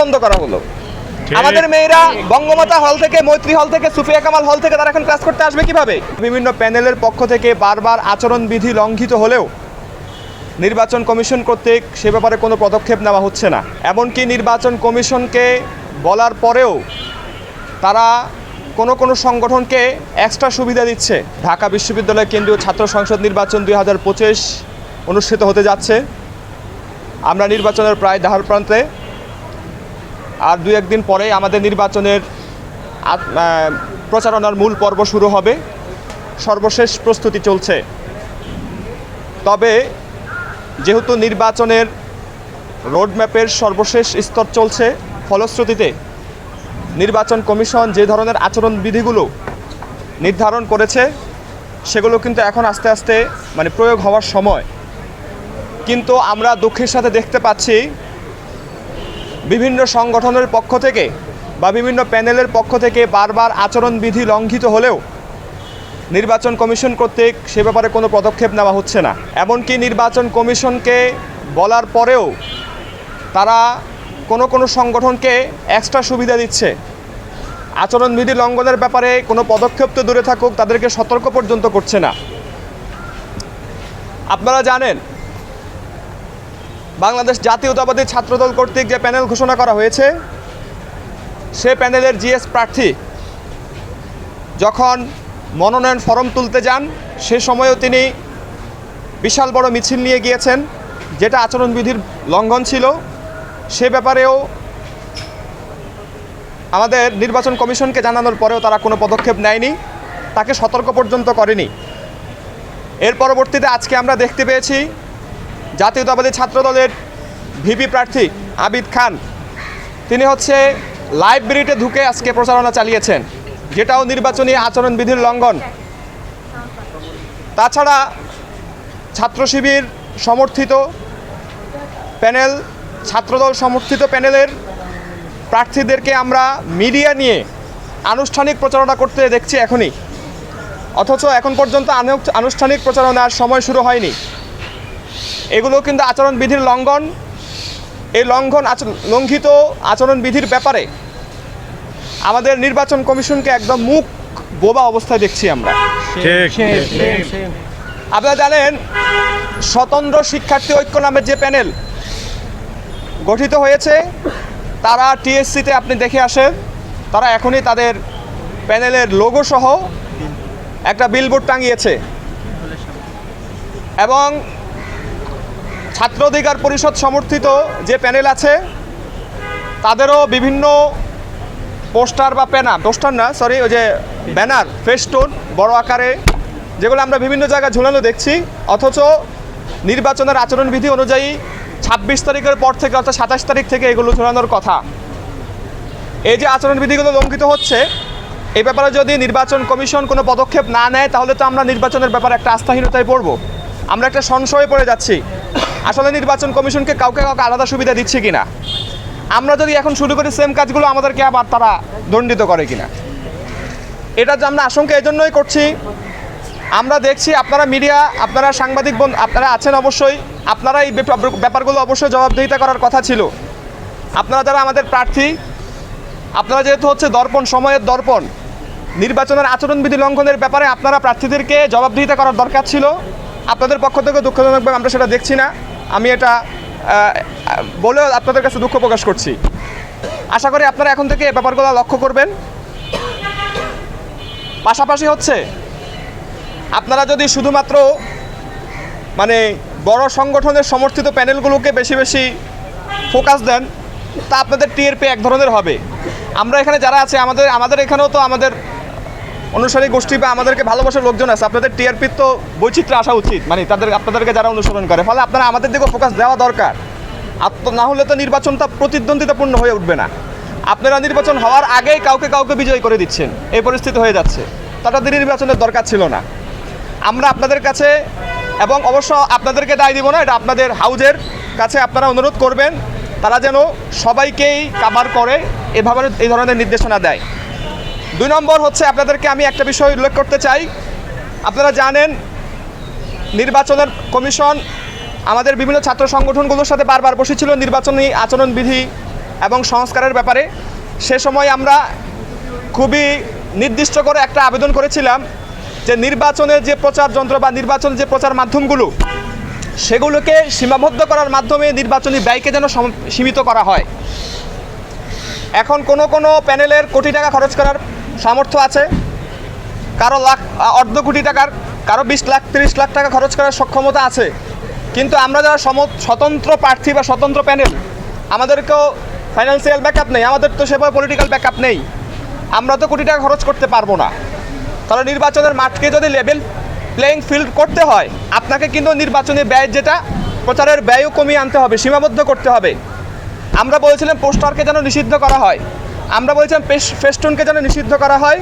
বন্ধ করা হলো। আমাদের মেয়েরা বঙ্গমাতা হল থেকে মৈত্রী হল থেকে সুফিয়া কামাল হল থেকে তারা এখন ক্লাস করতে আসবে কীভাবে? বিভিন্ন প্যানেলের পক্ষ থেকে বারবার আচরণবিধি লঙ্ঘিত হলেও নির্বাচন কমিশন কর্তৃক সে ব্যাপারে কোনো পদক্ষেপ নেওয়া হচ্ছে না। এমনকি নির্বাচন কমিশনকে বলার পরেও তারা কোনো কোনো সংগঠনকে এক্সট্রা সুবিধা দিচ্ছে। ঢাকা বিশ্ববিদ্যালয় কেন্দ্রীয় ছাত্র সংসদ নির্বাচন দুই হাজার পঁচিশ অনুষ্ঠিত হতে যাচ্ছে। আমরা নির্বাচনের প্রায় ধার প্রান্তে আর দু একদিন পরে আমাদের নির্বাচনের প্রচারণার মূল পর্ব শুরু হবে। সর্বশেষ প্রস্তুতি চলছে। তবে যেহেতু নির্বাচনের রোডম্যাপের সর্বশেষ স্তর চলছে ফলশ্রুতিতে, নির্বাচন কমিশন যে ধরনের আচরণবিধিগুলো নির্ধারণ করেছে, সেগুলো কিন্তু এখন আস্তে আস্তে মানে প্রয়োগ হওয়ার সময়। কিন্তু আমরা দুঃখের সাথে দেখতে পাচ্ছি বিভিন্ন সংগঠনের পক্ষ থেকে বা বিভিন্ন প্যানেলের পক্ষ থেকে বারবার আচরণবিধি লঙ্ঘিত হলেও নির্বাচন কমিশন কর্তৃক সে ব্যাপারে কোনো পদক্ষেপ নেওয়া হচ্ছে না। এমনকি নির্বাচন কমিশনকে বলার পরেও তারা কোনো কোনো সংগঠনকে এক্সট্রা সুবিধা দিচ্ছে। আচরণবিধি লঙ্ঘনের ব্যাপারে কোনো পদক্ষেপ তো দূরে থাকুক, তাদেরকে সতর্ক পর্যন্ত করছে না। আপনারা জানেন বাংলাদেশ জাতীয়তাবাদী ছাত্রদল কর্তৃক যে প্যানেল ঘোষণা করা হয়েছে, সে প্যানেলের জিএস প্রার্থী যখন মনোনয়ন ফরম তুলতে যান, সে সময়ও তিনি বিশাল বড় মিছিল নিয়ে গিয়েছেন, যেটা আচরণবিধির লঙ্ঘন ছিল। সে ব্যাপারেও আমাদের নির্বাচন কমিশনকে জানানোর পরেও তারা কোনো পদক্ষেপ নেয়নি, তাকে সতর্ক পর্যন্ত করেনি। এর পরবর্তীতে আজকে আমরা দেখতে পেয়েছি জাতীয়তাবাদী ছাত্রদলের ভিপি প্রার্থী আবিদ খান। তিনি হচ্ছে লাইব্রেরিতে ঢুকে আজকে প্রচারণা চালিয়েছেন, যেটাও নির্বাচনী আচরণবিধির লঙ্ঘন। তাছাড়া ছাত্র শিবির সমর্থিত প্যানেল, ছাত্রদল সমর্থিত প্যানেলের প্রার্থীদেরকে আমরা মিডিয়া নিয়ে আনুষ্ঠানিক প্রচারণা করতে দেখছি এখনই। অথচ এখন পর্যন্ত আনু- আনুষ্ঠানিক প্রচারণার সময় শুরু হয়নি। এগুলো কিন্তু আচরণবিধির লঙ্ঘন। এই লঙ্ঘন আচ- লঙ্ঘিত আচরণবিধির ব্যাপারে আমাদের নির্বাচন কমিশনকে একদম মুখ বোবা অবস্থায় দেখছি আমরা। আপনারা জানেন স্বতন্ত্র শিক্ষার্থী ঐক্য নামের যে প্যানেল গঠিত হয়েছে তারা টিএসসিতে আপনি দেখে আসেন তারা এখনই তাদের প্যানেলের লোগো সহ একটা বিলবোর্ড টাঙিয়েছে। এবং ছাত্র অধিকার পরিষদ সমর্থিত যে প্যানেল আছে, তাদেরও বিভিন্ন পোস্টার বা প্যানার পোস্টার না সরি ওই যে ব্যানার ফেস্টুন বড় আকারে, যেগুলো আমরা বিভিন্ন জায়গায় ঝুলানো দেখছি, অথচ নির্বাচনের আচরণবিধি অনুযায়ী ছাব্বিশ তারিখের পর থেকে অর্থাৎ সাতাশ তারিখ থেকে এগুলো ঝুলানোর কথা। এই যে আচরণবিধিগুলো লঙ্ঘিত হচ্ছে, এই ব্যাপারে যদি নির্বাচন কমিশন কোনো পদক্ষেপ না নেয়, তাহলে তো আমরা নির্বাচনের ব্যাপারে একটা আস্থাহীনতায় পড়ব। আমরা একটা সংশয়ে পড়ে যাচ্ছি। আসলে নির্বাচন কমিশনকে কাউকে কাউকে আলাদা সুবিধা দিচ্ছে কিনা? আমরা যদি এখন শুরু করি সেম কাজগুলো, আমাদেরকে আবার তারা দণ্ডিত করে কিনা? এটা যে আমরা আশঙ্কা এজন্যই করছি। আমরা দেখছি আপনারা মিডিয়া আপনারা সাংবাদিক আপনারা আছেন অবশ্যই। আপনারা এই ব্যাপারগুলো অবশ্যই জবাবদিহিতা করার কথা ছিল। আপনারা যারা আমাদের প্রার্থী, আপনারা যেহেতু হচ্ছে দর্পণ, সময়ের দর্পণ, নির্বাচনের আচরণবিধি লঙ্ঘনের ব্যাপারে আপনারা প্রার্থীদেরকে জবাবদিহিতা করার দরকার ছিল। আপনাদের পক্ষ থেকে দুঃখজনকভাবে আমরা সেটা দেখছি না। আমি এটা বলেও আপনাদের কাছে দুঃখ প্রকাশ করছি। আশা করি আপনারা এখন থেকে এই ব্যাপারগুলো লক্ষ্য করবেন। পাশাপাশি হচ্ছে, আপনারা যদি শুধুমাত্র মানে বড় সংগঠনের সমর্থিত প্যানেলগুলোকে বেশি বেশি ফোকাস দেন, তা আপনাদের টিআরপি এক ধরনের হবে। আমরা এখানে যারা আছে, আমাদের আমাদের এখানেও তো আমাদের অনুসারী গোষ্ঠী বা আমাদেরকে ভালোবাসার লোকজন আছে, আপনাদের টিআরপির তো বৈচিত্র্য আসা উচিত। মানে তাদের, আপনাদেরকে যারা অনুসরণ করে, ফলে আপনারা আমাদের দিকে ফোকাস দেওয়া দরকার। আর না হলে তো নির্বাচনটা প্রতিদ্বন্দ্বিতাপূর্ণ হয়ে উঠবে না। আপনারা নির্বাচন হওয়ার আগেই কাউকে কাউকে বিজয় করে দিচ্ছেন। এই পরিস্থিতি হয়ে যাচ্ছে। তাদের নির্বাচনের দরকার ছিল না। আমরা আপনাদের কাছে, এবং অবশ্য আপনাদেরকে দায় দিব না, এটা আপনাদের হাউজের কাছে আপনারা অনুরোধ করবেন। তারা যেন সবাইকেই কাবার করে এভাবে এই ধরনের নির্দেশনা দেয়। দুই নম্বর হচ্ছে আপনাদেরকে আমি একটা বিষয় উল্লেখ করতে চাই। আপনারা জানেন, নির্বাচনের কমিশন আমাদের বিভিন্ন ছাত্র সংগঠনগুলোর সাথে বারবার বসেছিল নির্বাচনী আচরণবিধি এবং সংস্কারের ব্যাপারে। সে সময় আমরা খুবই নির্দিষ্ট করে একটা আবেদন করেছিলাম যে নির্বাচনের যে প্রচার যন্ত্র বা নির্বাচনের যে প্রচার মাধ্যমগুলো, সেগুলোকে সীমাবদ্ধ করার মাধ্যমে নির্বাচনী ব্যয়কে যেন সম- সীমিত করা হয়। এখন কোনো কোনো প্যানেলের কোটি টাকা খরচ করার সামর্থ্য আছে। কারও লাখ অর্ধ কোটি টাকার, কারও বিশ লাখ, তিরিশ লাখ টাকা খরচ করার সক্ষমতা আছে। কিন্তু আমরা যারা সম- স্বতন্ত্র প্রার্থী বা স্বতন্ত্র প্যানেল, আমাদেরকেও ফাইন্যান্সিয়াল ব্যাকআপ নেই, আমাদের তো সেভাবে পলিটিক্যাল ব্যাকআপ নেই। আমরা তো কোটি টাকা খরচ করতে পারব না। তাহলে নির্বাচনের মাঠকে যদি লেভেল প্লেয়িং ফিল্ড করতে হয়, আপনাকে কিন্তু নির্বাচনী ব্যয় যেটা, প্রচারের ব্যয়ও কমিয়ে আনতে হবে, সীমাবদ্ধ করতে হবে। আমরা বলেছিলাম পোস্টারকে যেন নিষিদ্ধ করা হয়। আমরা বলেছিলাম ফেস্টুনকে যেন নিষিদ্ধ করা হয়।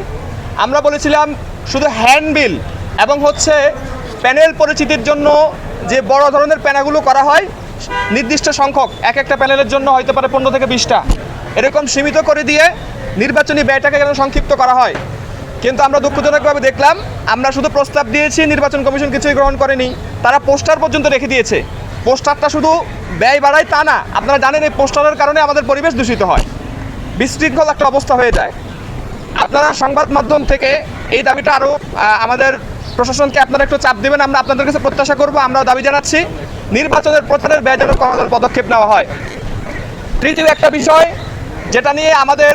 আমরা বলেছিলাম শুধু হ্যান্ডবিল এবং হচ্ছে প্যানেল পরিচিতির জন্য যে বড় ধরনের প্যানাগুলো করা হয়, নির্দিষ্ট সংখ্যক, এক একটা প্যানেলের জন্য হয়তো পারে পনেরো থেকে বিশটা। এরকম সীমিত করে দিয়ে নির্বাচনী ব্যয়টাকে যেন সংক্ষিপ্ত করা হয়। কিন্তু আমরা দুঃখজনকভাবে দেখলাম, আমরা শুধু প্রস্তাব দিয়েছি, নির্বাচন কমিশন কিছুই গ্রহণ করেনি। তারা পোস্টার পর্যন্ত রেখে দিয়েছে। পোস্টারটা শুধু ব্যয় বাড়ায় তা না, আপনারা জানেন এই পোস্টারের কারণে আমাদের পরিবেশ দূষিত হয়। বিশৃঙ্খল একটা অবস্থা হয়ে যায়। আপনারা সংবাদ মাধ্যম থেকে এই দাবিটা আরও আমাদের প্রশাসনকে আপনারা একটু চাপ দেবেন, আমরা আপনাদের কাছে প্রত্যাশা করব আমরা দাবি জানাচ্ছি, নির্বাচনের প্রচারের ব্যয় যেন কমানোর পদক্ষেপ নেওয়া হয়। তৃতীয় একটা বিষয়, যেটা নিয়ে আমাদের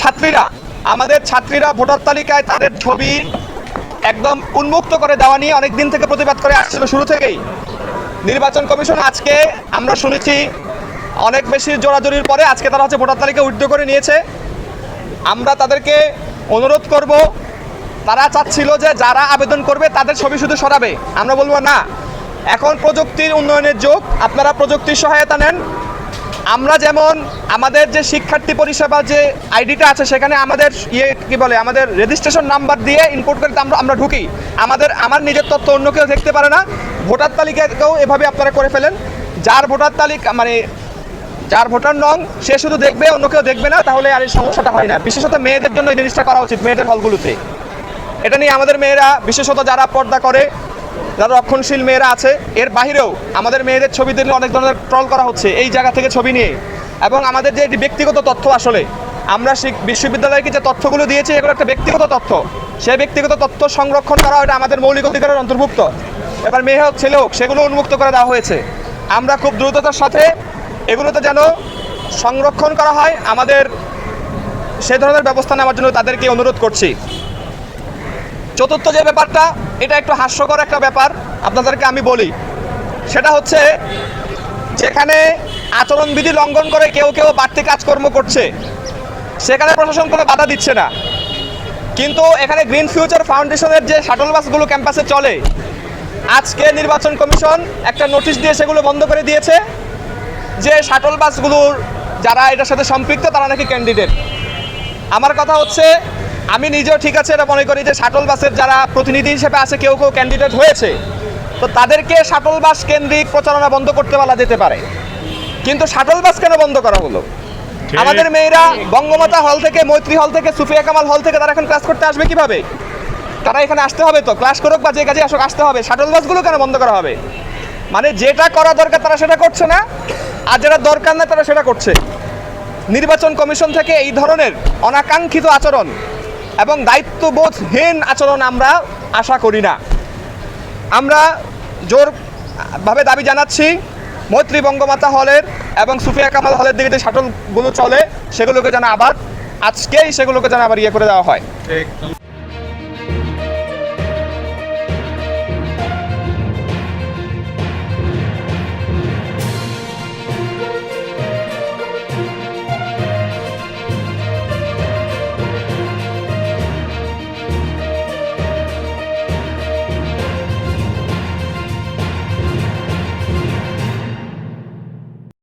ছাত্রীরা আমাদের ছাত্রীরা ভোটার তালিকায় তাদের ছবি একদম উন্মুক্ত করে দেওয়া নিয়ে অনেক দিন থেকে প্রতিবাদ করে আসছিল শুরু থেকেই। নির্বাচন কমিশন আজকে আমরা শুনেছি অনেক বেশি জোরাজোরির পরে আজকে তারা হচ্ছে ভোটার তালিকা উইথড্র করে নিয়েছে। আমরা তাদেরকে অনুরোধ করব, তারা চাচ্ছিল যে যারা আবেদন করবে তাদের ছবি শুধু সরাবে। আমরা বলব না, এখন প্রযুক্তির উন্নয়নের যুগ, আপনারা প্রযুক্তির সহায়তা নেন। আমরা যেমন আমাদের যে শিক্ষার্থী পরিষেবা যে আইডিটা আছে সেখানে আমাদের ইয়ে কি বলে, আমাদের রেজিস্ট্রেশন নাম্বার দিয়ে ইনপুট করে আমরা আমরা ঢুকি। আমাদের, আমার নিজের তথ্য অন্য কেউ দেখতে পারে না। ভোটার তালিকাকেও এভাবে আপনারা করে ফেলেন। যার ভোটার তালিকা মানে যার ভোটার নং, সে শুধু দেখবে, অন্য কেউ দেখবে না, তাহলে আর এই সমস্যাটা হয় না। বিশেষত মেয়েদের জন্য এই জিনিসটা করা উচিত, মেয়েদের হলগুলোতে। এটা নিয়ে আমাদের মেয়েরা, বিশেষত যারা পর্দা করে, যারা রক্ষণশীল মেয়েরা আছে, এর বাইরেও আমাদের মেয়েদের ছবি দিলে অনেক ধরনের ট্রল করা হচ্ছে এই জায়গা থেকে ছবি নিয়ে। এবং আমাদের যে ব্যক্তিগত তথ্য আসলে, আমরা বিশ্ববিদ্যালয়কে যে তথ্যগুলো দিয়েছি, এগুলো একটা ব্যক্তিগত তথ্য। সেই ব্যক্তিগত তথ্য সংরক্ষণ করা এটা আমাদের মৌলিক অধিকারের অন্তর্ভুক্ত। এবার মেয়ে হোক, ছেলে হোক, সেগুলো উন্মুক্ত করে দেওয়া হয়েছে। আমরা খুব দ্রুততার সাথে এগুলোতে যেন সংরক্ষণ করা হয়, আমাদের সে ধরনের ব্যবস্থা নেওয়ার জন্য তাদেরকে অনুরোধ করছি। চতুর্থ যে ব্যাপারটা, এটা একটু হাস্যকর একটা ব্যাপার, আপনাদেরকে আমি বলি। সেটা হচ্ছে, যেখানে আচরণবিধি লঙ্ঘন করে কেউ কেউ বাড়তি কাজকর্ম করছে, সেখানে প্রশাসন কোনো বাধা দিচ্ছে না। কিন্তু এখানে গ্রিন ফিউচার ফাউন্ডেশনের যে শাটল বাসগুলো ক্যাম্পাসে চলে, আজকে নির্বাচন কমিশন একটা নোটিশ দিয়ে সেগুলো বন্ধ করে দিয়েছে। যে শাটল বাসগুলোর যারা এটার সাথে সম্পৃক্ত তারা নাকি ক্যান্ডিডেট আমার কথা হচ্ছে আমি নিজেও ঠিক আছে এটা মনে করি যে শাটল বাসের যারা প্রতিনিধি হিসেবে আছে কেউ কেউ ক্যান্ডিডেট হয়েছে। তো তাদেরকে শাটল বাস কেন্দ্রিক প্রচারণা বন্ধ করতে বলা যেতে পারে। কিন্তু শাটল বাস কেন বন্ধ করা হলো? আমাদের মেয়েরা বঙ্গমাতা হল থেকে মৈত্রী হল থেকে সুফিয়া কামাল হল থেকে তারা এখন ক্লাস করতে আসবে কীভাবে? তারা এখানে আসতে হবে তো ক্লাস করুক বা যে কাজে আসুক আসতে হবে। শাটল বাসগুলো কেন বন্ধ করা হবে? মানে যেটা করা দরকার তারা সেটা করছে না, আর যেটা দরকার না তারা সেটা করছে। নির্বাচন কমিশন থেকে এই ধরনের অনাকাঙ্ক্ষিত আচরণ এবং দায়িত্ববোধহীন আচরণ আমরা আশা করি না। আমরা জোরভাবে দাবি জানাচ্ছি, মৈত্রী বঙ্গমাতা হলের এবং সুফিয়া কামাল হলের দিকে যে শাটলগুলো চলে, সেগুলোকে যেন আবার আজকেই সেগুলোকে যেন আবার ইয়ে করে দেওয়া হয়।